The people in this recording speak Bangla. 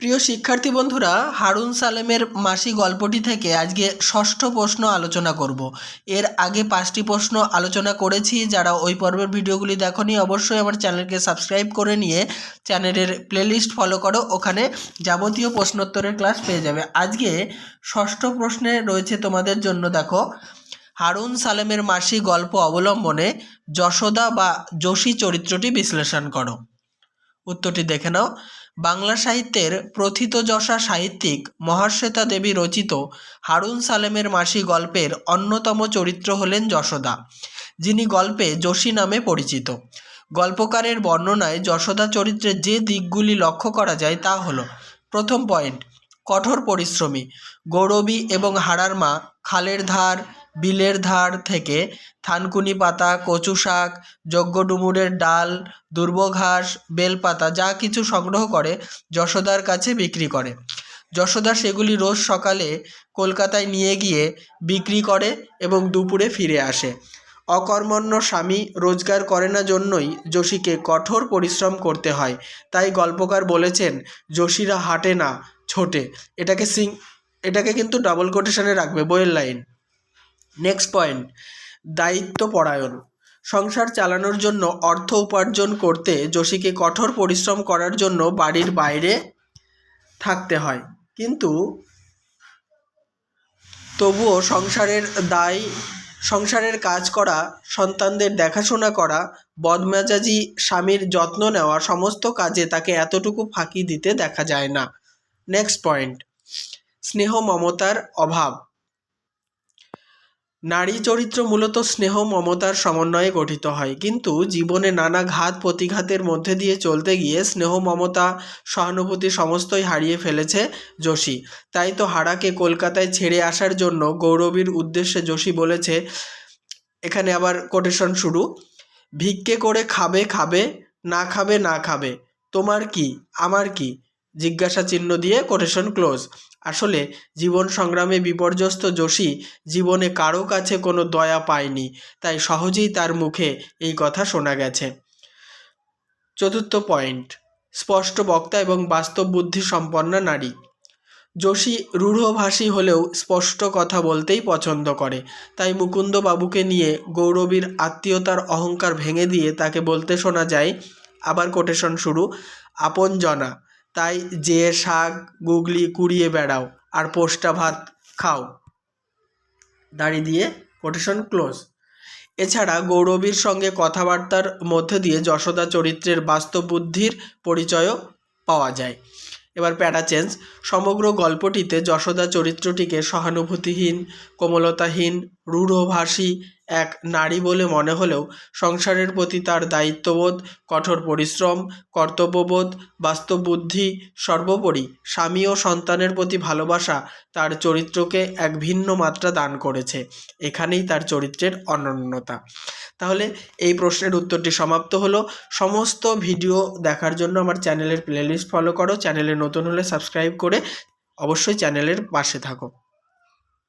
প্রিয় শিক্ষার্থী বন্ধুরা, হারুন সালেমের মাসি গল্পটি থেকে আজকে ষষ্ঠ প্রশ্ন আলোচনা করব। এর আগে পাঁচটি প্রশ্ন আলোচনা করেছি, যারা ওই পর্বের ভিডিওগুলি দেখনি অবশ্যই আমার চ্যানেলকে সাবস্ক্রাইব করে নিয়ে চ্যানেলের প্লেলিস্ট ফলো করো, ওখানে যাবতীয় প্রশ্নোত্তরের ক্লাস পেয়ে যাবে। আজকে ষষ্ঠ প্রশ্নে রয়েছে তোমাদের জন্য, দেখো, হারুন সালেমের মাসি গল্প অবলম্বনে যশোদা বা যোশী চরিত্রটি বিশ্লেষণ করো। উত্তরটি দেখে নাও। বাংলা সাহিত্যের প্রথিতযশা সাহিত্যিক মহাশ্বেতা দেবী রচিত হারুন সালেমের মাসি গল্পের অন্যতম চরিত্র হলেন যশোদা, যিনি গল্পে যোশী নামে পরিচিত। গল্পকারের বর্ণনায় যশোদা চরিত্রের যে দিকগুলি লক্ষ্য করা যায় তা হলো, প্রথম পয়েন্ট কঠোর পরিশ্রমী, গৌরবী এবং হারার মা, খালের ধার বিলের ধার থেকে থানকুনি পাতা, কচু শাক, যজ্ঞ ডুমুরের ডাল দুর্বঘাস বেলপাতা যা কিছু সংগ্রহ করে যশোদার কাছে বিক্রি করে। যশোদা সেগুলি রোজ সকালে কলকাতায় নিয়ে গিয়ে বিক্রি করে এবং দুপুরে ফিরে আসে। অকর্মণ্য স্বামী রোজগার করে না জন্যই যোশীকে কঠোর পরিশ্রম করতে হয়। তাই গল্পকার বলেছেন, যোশীরা হাঁটে না, ছোটে। এটাকে সিং, এটাকে কিন্তু ডাবল কোটেশনে রাখবে, বইয়ের লাইন নেক্সট পয়েন্ট দায়িত্ব পরায়ণ। সংসার চালানোর জন্য অর্থ উপার্জন করতে যোশীকে কঠোর পরিশ্রম করার জন্য বাড়ির বাইরে থাকতে হয়। কিন্তু তবুও সংসারের দায়, সংসারের কাজ করা, সন্তানদের দেখাশোনা করা, বদমেজাজি স্বামীর যত্ন নেওয়া সমস্ত কাজে তাকে এতটুকু ফাঁকি দিতে দেখা যায় না। নেক্সট পয়েন্ট স্নেহ মমতার অভাব। নারী চরিত্র মূলত স্নেহ, মমতার সমন্বয়ে গঠিত হয়। কিন্তু জীবনে নানা ঘাত প্রতিঘাতের মধ্যে দিয়ে চলতে গিয়ে স্নেহ, মমতা, সহানুভূতি সমস্তই হারিয়ে ফেলেছে যোশী। তাই তো হারাকে কলকাতায় ছেড়ে আসার জন্য গৌরবীর উদ্দেশ্যে যোশী বলেছে, এখানে আবার কোটেশন শুরু। ভিক্ষে করে খাবে খাবে, না খাবে না খাবে। তোমার কি? আমার কি? জিজ্ঞাসা চিহ্ন দিয়ে কোটেশন ক্লোজ আসলে জীবন সংগ্রামে বিপর্যস্ত যোশী জীবনে কারও কাছে কোনো দয়া পায়নি, তাই সহজেই তার মুখে এই কথা শোনা গেছে। চতুর্থ পয়েন্ট স্পষ্ট বক্তা এবং বাস্তব বুদ্ধি সম্পন্ন নারী। যোশী রূঢ়ভাষী হলেও স্পষ্ট কথা বলতেই পছন্দ করে, তাই মুকুন্দ বাবুকে নিয়ে গৌরবীর আত্মীয়তার অহংকার ভেঙে দিয়ে তাকে বলতে শোনা যায়। আবার কোটেশন শুরু আপন জনা তাই যে শাক গুগলি কুড়িয়ে বেড়াও আর পোস্টা ভাত খাও। দাড়ি দিয়ে কোটেশন ক্লোজ এছাড়া গৌরবীর সঙ্গে কথাবার্তার মধ্যে দিয়ে যশোদা চরিত্রের বাস্তব বুদ্ধির পরিচয়ও পাওয়া যায়। এবার প্যারা চেঞ্জ। সমগ্র গল্পটিতে যশোদা চরিত্রটিকে সহানুভূতিহীন, কোমলতাহীন, রূঢ়ভাষী এক নারী বলে মনে হলেও সংসারের প্রতি তার দায়িত্ববোধ, কঠোর পরিশ্রম, কর্তব্যবোধ বাস্তব বুদ্ধি সর্বোপরি স্বামী ও সন্তানের প্রতি ভালোবাসা তার চরিত্রকে এক ভিন্ন মাত্রা দান করেছে। এখানেই তার চরিত্রের অনন্যতা। তাহলে এই প্রশ্নের উত্তরটি সমাপ্ত হলো। সমস্ত ভিডিও দেখার জন্য আমার চ্যানেলের প্লেলিস্ট ফলো করো। চ্যানেলে নতুন হলে সাবস্ক্রাইব করে অবশ্যই চ্যানেলের পাশে থাকো।